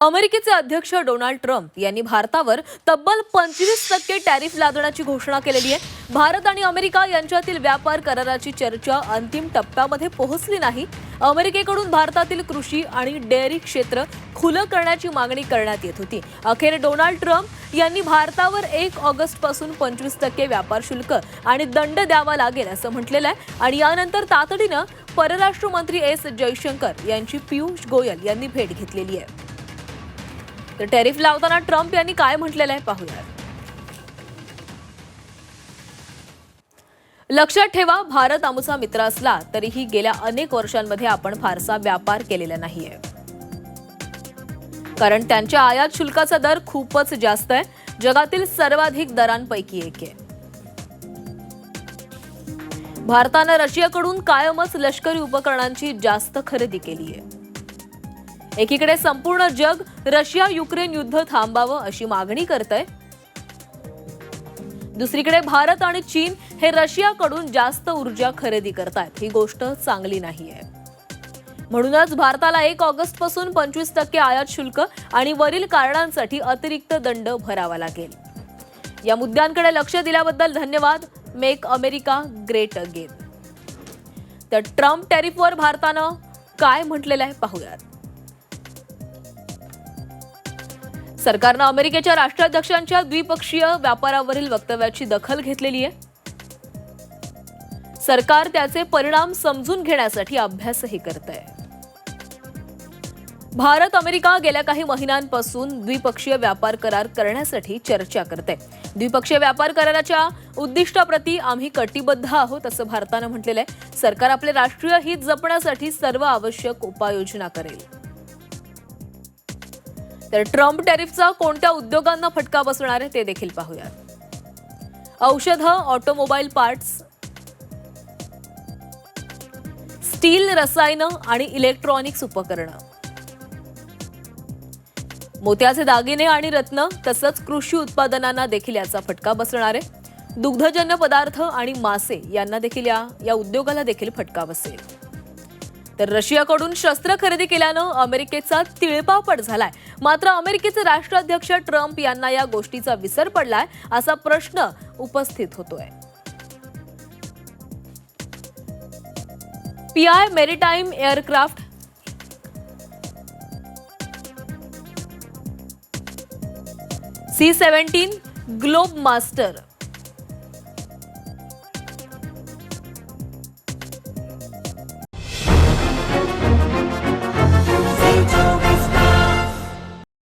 अमेरिकेचे अध्यक्ष Donald Trump यांनी भारतावर तब्बल पंचवीस टक्के टॅरिफ लादण्याची घोषणा केलेली आहे. भारत आणि अमेरिका यांच्यातील व्यापार कराराची चर्चा अंतिम टप्प्यामध्ये पोहोचली नाही. अमेरिकेकडून भारतातील कृषी आणि डेअरी क्षेत्र खुलं करण्याची मागणी करण्यात येत होती. अखेर डोनाल्ड ट्रम्प यांनी भारतावर एक ऑगस्टपासून पंचवीस टक्के व्यापार शुल्क आणि दंड द्यावा लागेल असं म्हटलेलं आहे आणि यानंतर तातडीनं परराष्ट्र मंत्री एस जयशंकर यांची पियुष गोयल यांनी भेट घेतलेली आहे. तर टॅरिफ लावताना ट्रम्प यांनी काय म्हटलेलं आहे पाहूया लक्षात ठेवा भारत आमचा मित्र असला तरीही गेल्या अनेक वर्षांमध्ये आपण फारसा व्यापार केलेला नाहीये. कारण त्यांच्या आयात शुल्काचा दर खूपच जास्त आहे. जगातील सर्वाधिक दरांपैकी एक आहे. भारतानं रशियाकडून कायमच लष्करी उपकरणांची जास्त खरेदी केली आहे एकीकडे संपूर्ण जग रशिया युक्रेन युद्ध थांबावं अशी मागणी करत आहे दुसरीकडे भारत आणि चीन हे रशियाकडून जास्त ऊर्जा खरेदी करतायत. ही गोष्ट चांगली नाहीये. म्हणूनच भारताला एक ऑगस्टपासून पंचवीस टक्के आयात शुल्क आणि वरील कारणांसाठी अतिरिक्त दंड भरावा लागेल. या मुद्द्यांकडे लक्ष दिल्याबद्दल धन्यवाद. Make America great again. तर ट्रम्प टॅरिफवर भारतानं काय म्हटलेलं आहे पाहूयात. सरकारनं अमेरिकेच्या राष्ट्राध्यक्षांच्या द्विपक्षीय व्यापारावरील वक्तव्याची दखल घेतलेली आहे. सरकार त्याचे परिणाम समजून घेण्यासाठी अभ्यासही करत आहे भारत अमेरिका गेल्या काही महिन्यांपासून द्विपक्षीय व्यापार करार करण्यासाठी चर्चा करते द्विपक्षीय व्यापार कराराच्या उद्दिष्टाप्रती आम्ही कटिबद्ध आहोत असं भारतानं म्हटलेलं आहे. सरकार आपले राष्ट्रीय हित जपण्यासाठी सर्व आवश्यक उपाययोजना करेल. तर ट्रम्प टॅरिफचा कोणत्या उद्योगांना फटका बसणार आहे ते देखील पाहूयात. औषधं ऑटोमोबाईल पार्ट्स स्टील रसायनं आणि इलेक्ट्रॉनिक्स उपकरणं. मोत्याचे दागिने आणि रत्न तसंच कृषी उत्पादनांना देखील याचा फटका बसणार आहे. दुग्धजन्य पदार्थ आणि मासे यांना देखील या या उद्योगाला देखील फटका बसेल. तर रशियाकडून शस्त्र खरेदी केल्यानं अमेरिकेचा तिळपापड झालाय. मात्र अमेरिकेचे राष्ट्राध्यक्ष ट्रम्प यांना या गोष्टीचा विसर पडलाय असा प्रश्न उपस्थित होतोय. PI maritime aircraft C seventeen Globemaster